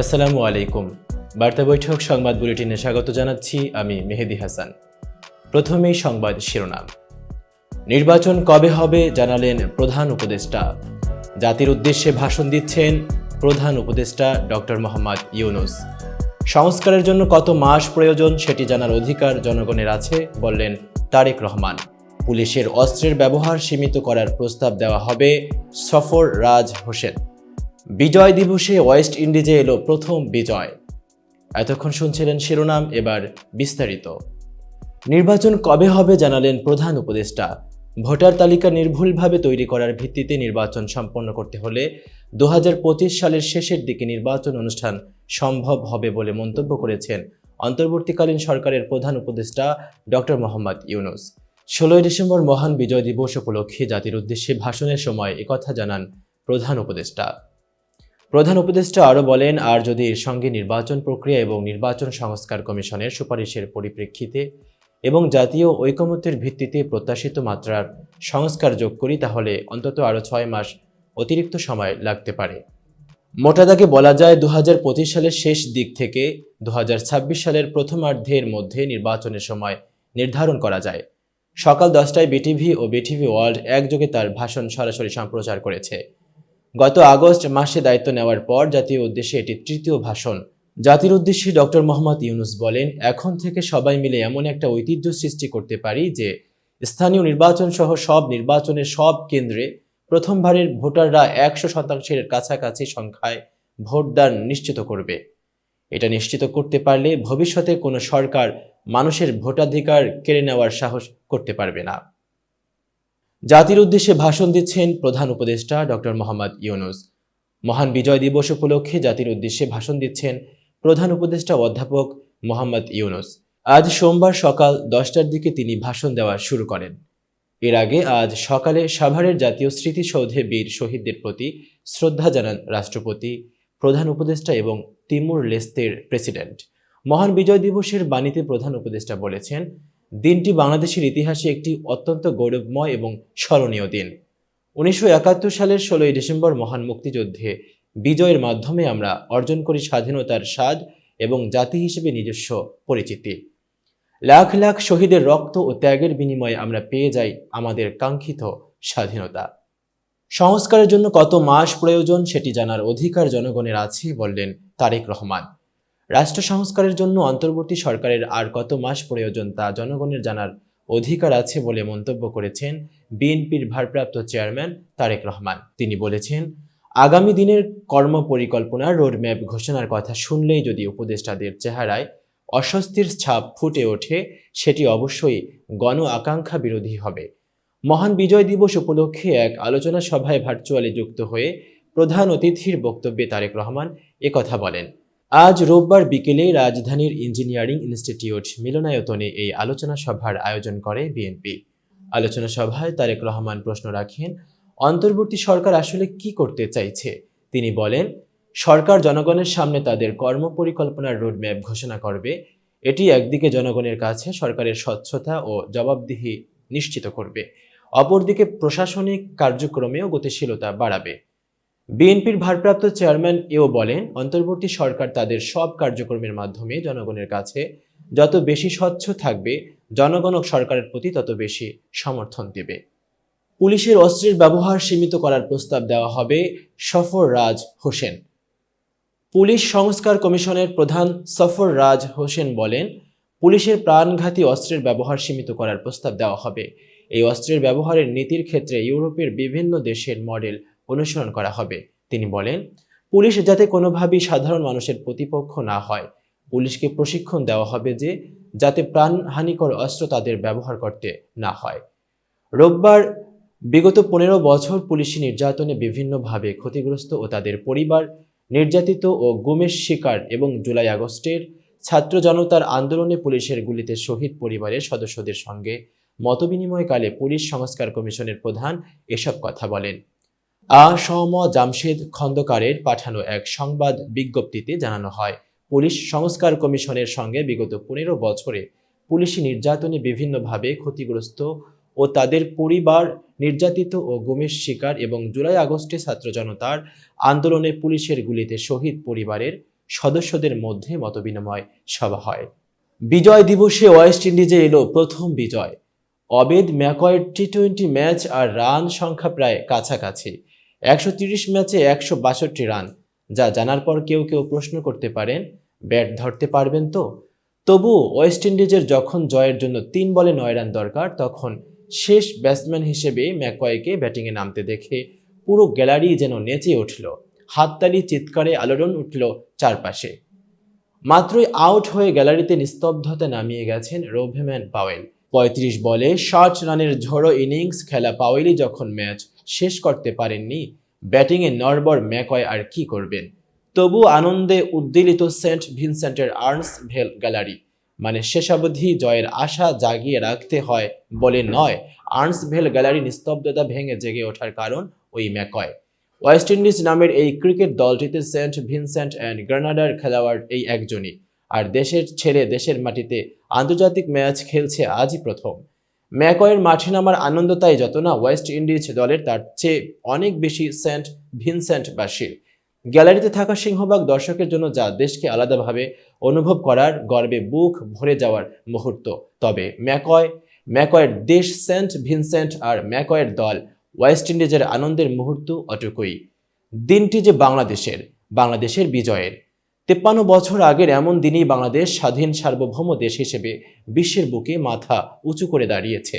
আসসালামু আলাইকুম। বার্তা বৈঠক সংবাদ বুলেটিনে স্বাগত জানাচ্ছি আমি মেহেদি হাসান। প্রথমেই সংবাদ শিরোনাম। নির্বাচন কবে হবে জানালেন প্রধান উপদেষ্টা। জাতির উদ্দেশ্যে ভাষণ দিচ্ছেন প্রধান উপদেষ্টা ডক্টর মোহাম্মদ ইউনুস। সংস্কারের জন্য কত মাস প্রয়োজন সেটি জানার অধিকার জনগণের আছে বললেন তারেক রহমান। পুলিশের অস্ত্রের ব্যবহার সীমিত করার প্রস্তাব দেওয়া হবে সফর রাজ হোসেন। বিজয় দিবসে ওয়েস্ট ইন্ডিজে এলো প্রথম বিজয়। এতক্ষণ শুনছিলেন শিরোনাম, এবার বিস্তারিত। নির্বাচন কবে হবে জানালেন প্রধান উপদেষ্টা। ভোটার তালিকা নির্ভুলভাবে তৈরি করার ভিত্তিতে নির্বাচন সম্পন্ন করতে হলে দু হাজার পঁচিশ সালের শেষের দিকে নির্বাচন অনুষ্ঠান সম্ভব হবে বলে মন্তব্য করেছেন অন্তর্বর্তীকালীন সরকারের প্রধান উপদেষ্টা ডক্টর মোহাম্মদ ইউনুস। ষোলোই ডিসেম্বর মহান বিজয় দিবস উপলক্ষে জাতির উদ্দেশ্যে ভাষণের সময় একথা জানান প্রধান উপদেষ্টা। প্রধান উপদেষ্টা আরও বলেন, আর যদি এর সঙ্গে নির্বাচন প্রক্রিয়া এবং নির্বাচন সংস্কার কমিশনের সুপারিশের পরিপ্রেক্ষিতে এবং জাতীয় ঐকমত্যের ভিত্তিতে প্রত্যাশিত মাত্রার সংস্কার যোগ করি, তাহলে অন্তত আরও ছয় মাস অতিরিক্ত সময় লাগতে পারে। মোটাদাকে বলা যায় দু হাজার পঁচিশ সালের শেষ দিক থেকে দু হাজার ছাব্বিশ সালের প্রথমার্ধের মধ্যে নির্বাচনের সময় নির্ধারণ করা যায়। সকাল দশটায় বিটিভি ও বিটিভি ওয়ার্ল্ড একযোগে তার ভাষণ সরাসরি সম্প্রচার করেছে। গত আগস্ট মাসে দায়িত্ব নেওয়ার পর জাতীয় উদ্দেশ্যে এটি তৃতীয় ভাষণ। জাতির উদ্দেশ্যে ডক্টর মোহাম্মদ ইউনুস বলেন, এখন থেকে সবাই মিলে এমন একটা ঐতিহ্য সৃষ্টি করতে পারি যে স্থানীয় নির্বাচন সহ সব নির্বাচনের সব কেন্দ্রে প্রথমবারের ভোটাররা একশো শতাংশের কাছাকাছি সংখ্যায় ভোটদান নিশ্চিত করবে। এটা নিশ্চিত করতে পারলে ভবিষ্যতে কোনো সরকার মানুষের ভোটাধিকার কেড়ে নেওয়ার সাহস করতে পারবে না। জাতির উদ্দেশ্যে ভাষণ দিচ্ছেন প্রধান উপদেষ্টা ডক্টর মোহাম্মদ ইউনুস। মহান বিজয় দিবস উপলক্ষে জাতির উদ্দেশ্যে ভাষণ দিচ্ছেন প্রধান উপদেষ্টা অধ্যাপক মোহাম্মদ ইউনুস। আজ সোমবার সকাল দশটার দিকে তিনি ভাষণ দেওয়া শুরু করেন। এর আগে আজ সকালে সাভারের জাতীয় স্মৃতিসৌধে বীর শহীদদের প্রতি শ্রদ্ধা জানান রাষ্ট্রপতি, প্রধান উপদেষ্টা এবং তিমুর লেস্তের প্রেসিডেন্ট। মহান বিজয় দিবসের বাণীতে প্রধান উপদেষ্টা বলেছেন, দিনটি বাংলাদেশের ইতিহাসে একটি অত্যন্ত গৌরবময় এবং স্মরণীয় দিন। উনিশশো একাত্তর সালের ষোলোই ডিসেম্বর মহান মুক্তিযুদ্ধে বিজয়ের মাধ্যমে আমরা অর্জন করি স্বাধীনতার স্বাদ এবং জাতি হিসেবে নিজস্ব পরিচিতি। লাখ লাখ শহীদের রক্ত ও ত্যাগের বিনিময়ে আমরা পেয়ে যাই আমাদের কাঙ্ক্ষিত স্বাধীনতা। সংস্কারের জন্য কত মাস প্রয়োজন সেটি জানার অধিকার জনগণের আছে, বললেন তারেক রহমান। রাষ্ট্র সংস্কারের জন্য অন্তর্বর্তী সরকারের আর কত মাস প্রয়োজন তা জনগণের জানার অধিকার আছে বলে মন্তব্য করেছেন বিএনপির ভারপ্রাপ্ত চেয়ারম্যান তারেক রহমান। তিনি বলেছেন, আগামী দিনের কর্মপরিকল্পনার রোডম্যাপ ঘোষণার কথা শুনলেই যদি উপদেষ্টাদের চেহারায় অস্বস্তির ছাপ ফুটে ওঠে, সেটি অবশ্যই গণ আকাঙ্ক্ষা বিরোধী হবে। মহান বিজয় দিবস উপলক্ষে এক আলোচনা সভায় ভার্চুয়ালি যুক্ত হয়ে প্রধান অতিথির বক্তব্যে তারেক রহমান একথা বলেন। আজ রোববার বিকেলে রাজধানীর ইঞ্জিনিয়ারিং ইনস্টিটিউট মিলনায়তনে এই আলোচনা সভার আয়োজন করে বিএনপি। আলোচনা সভায় তারেক রহমান প্রশ্ন রাখেন, অন্তর্বর্তী সরকার আসলে কি করতে চাইছে? তিনি বলেন, সরকার জনগণের সামনে তাদের কর্মপরিকল্পনার রোডম্যাপ ঘোষণা করবে। এটি একদিকে জনগণের কাছে সরকারের স্বচ্ছতা ও জবাবদিহি নিশ্চিত করবে। অপরদিকে প্রশাসনিক কার্যক্রমেও গতিশীলতা বাড়াবে। বিএনপির ভারপ্রাপ্ত চেয়ারম্যান এও বলেন, অন্তর্বর্তী সরকার তাদের সব কার্যক্রমের মাধ্যমে জনগণের কাছে যত বেশি স্বচ্ছ থাকবে, জনগণ সরকারের প্রতি তত বেশি সমর্থন দেবে। পুলিশের অস্ত্রের ব্যবহার সীমিত করার প্রস্তাব দেওয়া হবে সফর রাজ হোসেন। পুলিশ সংস্কার কমিশনের প্রধান সফর রাজ হোসেন বলেন, পুলিশের প্রাণঘাতী অস্ত্রের ব্যবহার সীমিত করার প্রস্তাব দেওয়া হবে। এই অস্ত্রের ব্যবহারের নীতির ক্ষেত্রে ইউরোপের বিভিন্ন দেশের মডেল অনুসরণ করা হবে। তিনি বলেন, পুলিশ যাতে কোনোভাবেই সাধারণ মানুষের প্রতিপক্ষ না হয়, পুলিশকে প্রশিক্ষণ দেওয়া হবে যে, যাতে প্রাণহানিকর অস্ত্র তাদের ব্যবহার করতে না হয়। রোববার বিগত পনেরো বছর পুলিশি নির্যাতনে বিভিন্নভাবে ক্ষতিগ্রস্ত ও তাদের পরিবার, নির্যাতিত ও গুমের শিকার এবং জুলাই আগস্টের ছাত্র জনতার আন্দোলনে পুলিশের গুলিতে শহীদ পরিবারের সদস্যদের সঙ্গে মতবিনিময়কালে পুলিশ সংস্কার কমিশনের প্রধান এসব কথা বলেন। আ সম জামশেদ খন্দকারের পাঠানো এক সংবাদ বিজ্ঞপ্তিতে জানানো হয়, পুলিশ সংস্কার কমিশনের সঙ্গে বিগত পনেরো বছরে পুলিশি নির্যাতনে বিভিন্নভাবে ক্ষতিগ্রস্ত ও তাদের পরিবার নির্যাতিত ও গুমের শিকার এবং জুলাই আগস্টে ছাত্র জনতার আন্দোলনে পুলিশের গুলিতে শহীদ পরিবারের সদস্যদের মধ্যে মতবিনিময় সভা হয়। বিজয় দিবসে ওয়েস্ট ইন্ডিজে এলো প্রথম বিজয়। অবেদ ম্যাকয়ের টি টোয়েন্টি ম্যাচ আর রান সংখ্যা প্রায় কাছাকাছি। একশো ম্যাচে একশো বাষট্টি রান, যা জানার পর কেউ কেউ প্রশ্ন করতে পারেন, ব্যাট ধরতে পারবেন তো? তবু ওয়েস্ট ইন্ডিজের যখন জয়ের জন্য তিন বলে নয় রান দরকার, তখন শেষ ব্যাটসম্যান হিসেবে ম্যাকওয়েকে ব্যাটিংয়ে নামতে দেখে পুরো গ্যালারি যেন নেচে উঠল। হাততালি, চিৎকারে আলোড়ন উঠল চারপাশে। মাত্রই আউট হয়ে গ্যালারিতে নিস্তব্ধতা নামিয়ে গেছেন রোভেম্যান পাওয়েল। পঁয়ত্রিশ বলে ষাট রানের ঝড়ো ইনিংস খেলা পাওয়েলই যখন ম্যাচ শেষ করতে পারেননি। ব্যাটিংয়ে নরবর ম্যাকয় আর কি করবেন? তবু আনন্দে উদ্দীলিত সেন্ট ভিনসেন্টের আর্নস ভেল গ্যালারি। মানে শেষাবধি জয়ের আশা জাগিয়ে রাখতে হয় বলে নয়, আর্নস ভেল গ্যালারি নিস্তব্ধতা ভেঙে জেগে ওঠার কারণ ওই ম্যাকয় ওয়েস্ট ইন্ডিজ নামের এই ক্রিকেট দলটিতে সেন্ট ভিনসেন্ট অ্যান্ড গ্রানাডার খেলোয়াড় এই একজনই। আর দেশের ছেড়ে দেশের মাটিতে আন্তর্জাতিক ম্যাচ খেলছে আজই প্রথম। ম্যাকয়ের মাঠে নামার আনন্দ তাই যত না ওয়েস্ট ইন্ডিজ দলের তার চেয়ে অনেক বেশি সেন্ট ভিনসেন্ট ভিনসেন্টবাসীর গ্যালারিতে থাকা সিংহভাগ দর্শকের জন্য যা দেশকে আলাদাভাবে অনুভব করার গর্বে বুক ভরে যাওয়ার মুহূর্ত। তবে ম্যাকয়, ম্যাকয়ের দেশ সেন্ট ভিনসেন্ট আর ম্যাকয়ের দল ওয়েস্ট ইন্ডিজের আনন্দের মুহূর্ত অটুকুই। দিনটি যে বাংলাদেশের বাংলাদেশের বিজয়ের। তেপ্পান্ন বছর আগের এমন দিনই বাংলাদেশ স্বাধীন সার্বভৌম দেশ হিসেবে বিশ্বের বুকে মাথা উঁচু করে দাঁড়িয়েছে।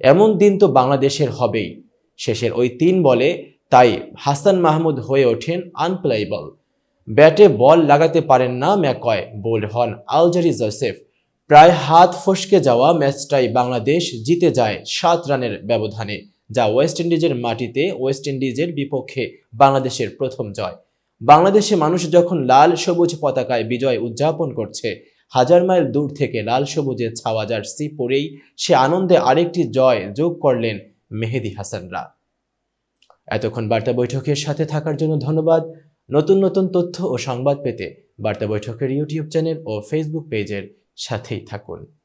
এমন দিন তো বাংলাদেশের হবেই। শেষের ওই তিন বলে তাই হাসান মাহমুদ হয়ে ওঠেন আনপ্লেয়েবল। ব্যাটে বল লাগাতে পারেন না ম্যাকয়, বোল্ড হন আলজারি জোসেফ। প্রায় হাত ফসকে যাওয়া ম্যাচটাই বাংলাদেশ জিতে যায় সাত রানের ব্যবধানে, যা ওয়েস্ট ইন্ডিজের মাটিতে ওয়েস্ট ইন্ডিজের বিপক্ষে বাংলাদেশের প্রথম জয়। বাংলাদেশে মানুষ যখন লাল সবুজ পতাকায় বিজয় উদযাপন করছে, হাজার মাইল দূর থেকে লাল সবুজের ছাওয়া জার্সি পরেই সে আনন্দে আরেকটি জয় যোগ করলেন মেহেদি হাসানরা। এতক্ষণ বার্তা বৈঠকের সাথে থাকার জন্য ধন্যবাদ। নতুন নতুন তথ্য ও সংবাদ পেতে বার্তা বৈঠকের ইউটিউব চ্যানেল ও ফেসবুক পেজের সাথেই থাকুন।